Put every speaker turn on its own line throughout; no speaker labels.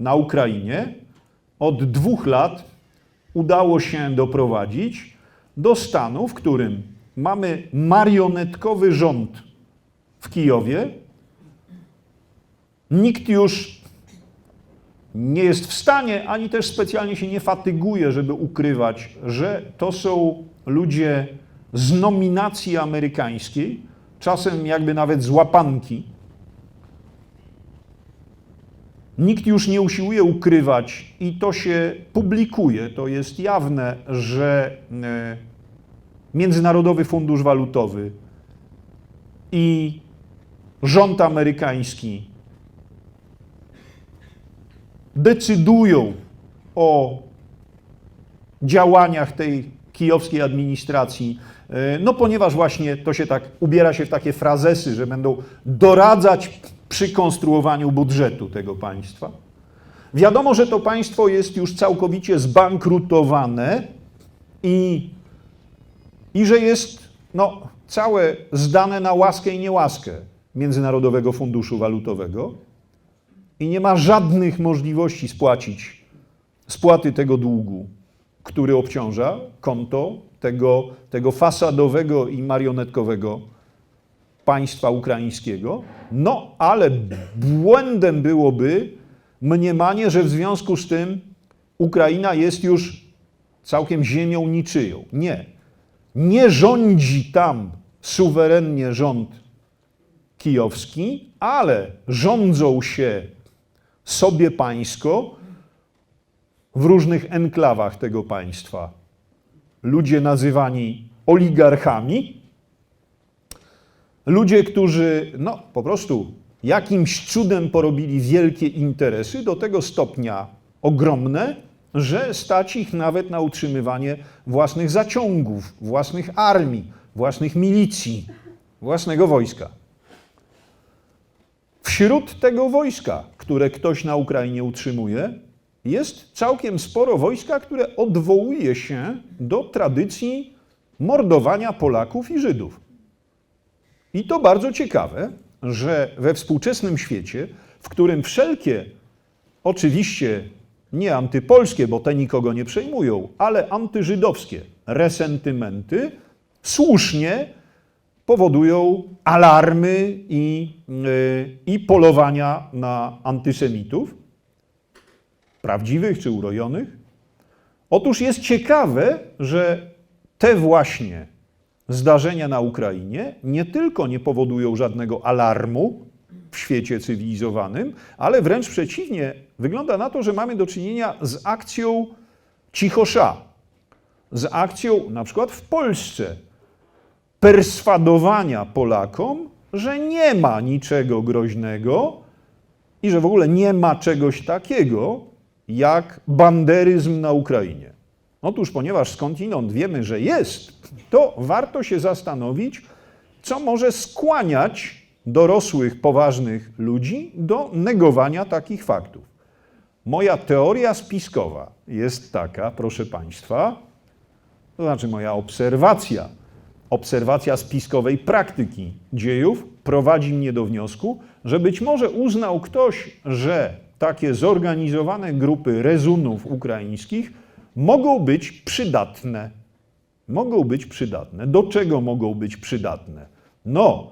na Ukrainie od dwóch lat udało się doprowadzić do stanu, w którym mamy marionetkowy rząd w Kijowie. Nikt już nie jest w stanie, ani też specjalnie się nie fatyguje, żeby ukrywać, że to są ludzie z nominacji amerykańskiej, czasem jakby nawet z łapanki. Nikt już nie usiłuje ukrywać i to się publikuje, to jest jawne, że e, Międzynarodowy Fundusz Walutowy i rząd amerykański decydują o działaniach tej kijowskiej administracji, e, no ponieważ właśnie to się tak ubiera się w takie frazesy, że będą doradzać przy konstruowaniu budżetu tego państwa. Wiadomo, że to państwo jest już całkowicie zbankrutowane i, i że jest no, całe zdane na łaskę i niełaskę Międzynarodowego Funduszu Walutowego i nie ma żadnych możliwości spłacić spłaty tego długu, który obciąża konto tego, tego fasadowego i marionetkowego państwa ukraińskiego. No, ale błędem byłoby mniemanie, że w związku z tym Ukraina jest już całkiem ziemią niczyją. Nie. Nie rządzi tam suwerennie rząd kijowski, ale rządzą się sobie pańsko w różnych enklawach tego państwa. Ludzie nazywani oligarchami, ludzie, którzy no, po prostu jakimś cudem porobili wielkie interesy do tego stopnia ogromne, że stać ich nawet na utrzymywanie własnych zaciągów, własnych armii, własnych milicji, własnego wojska. Wśród tego wojska, które ktoś na Ukrainie utrzymuje, jest całkiem sporo wojska, które odwołuje się do tradycji mordowania Polaków i Żydów. I to bardzo ciekawe, że we współczesnym świecie, w którym wszelkie, oczywiście nie antypolskie, bo te nikogo nie przejmują, ale antyżydowskie resentymenty słusznie powodują alarmy i, yy, i polowania na antysemitów, prawdziwych czy urojonych. Otóż jest ciekawe, że te właśnie zdarzenia na Ukrainie nie tylko nie powodują żadnego alarmu w świecie cywilizowanym, ale wręcz przeciwnie, wygląda na to, że mamy do czynienia z akcją cichosza, z akcją na przykład w Polsce perswadowania Polakom, że nie ma niczego groźnego i że w ogóle nie ma czegoś takiego jak banderyzm na Ukrainie. Otóż, ponieważ skądinąd wiemy, że jest, to warto się zastanowić, co może skłaniać dorosłych, poważnych ludzi do negowania takich faktów. Moja teoria spiskowa jest taka, proszę Państwa, to znaczy moja obserwacja, obserwacja spiskowej praktyki dziejów prowadzi mnie do wniosku, że być może uznał ktoś, że takie zorganizowane grupy rezunów ukraińskich mogą być przydatne. Mogą być przydatne. Do czego mogą być przydatne? No,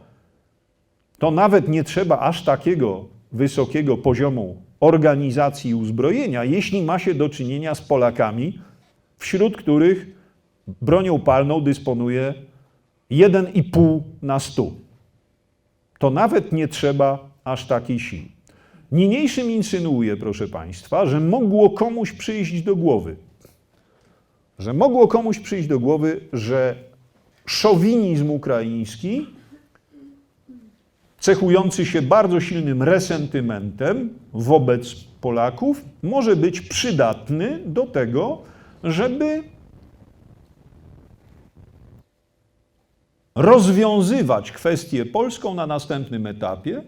to nawet nie trzeba aż takiego wysokiego poziomu organizacji i uzbrojenia, jeśli ma się do czynienia z Polakami, wśród których bronią palną dysponuje 1,5 na 100. To nawet nie trzeba aż takiej siły. Niniejszym insynuuje, proszę Państwa, że mogło komuś przyjść do głowy, że mogło komuś przyjść do głowy, że szowinizm ukraiński, cechujący się bardzo silnym resentymentem wobec Polaków, może być przydatny do tego, żeby rozwiązywać kwestię polską na następnym etapie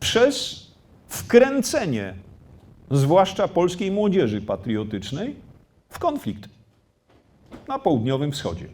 przez wkręcenie, zwłaszcza polskiej młodzieży patriotycznej, w konflikt na południowym wschodzie.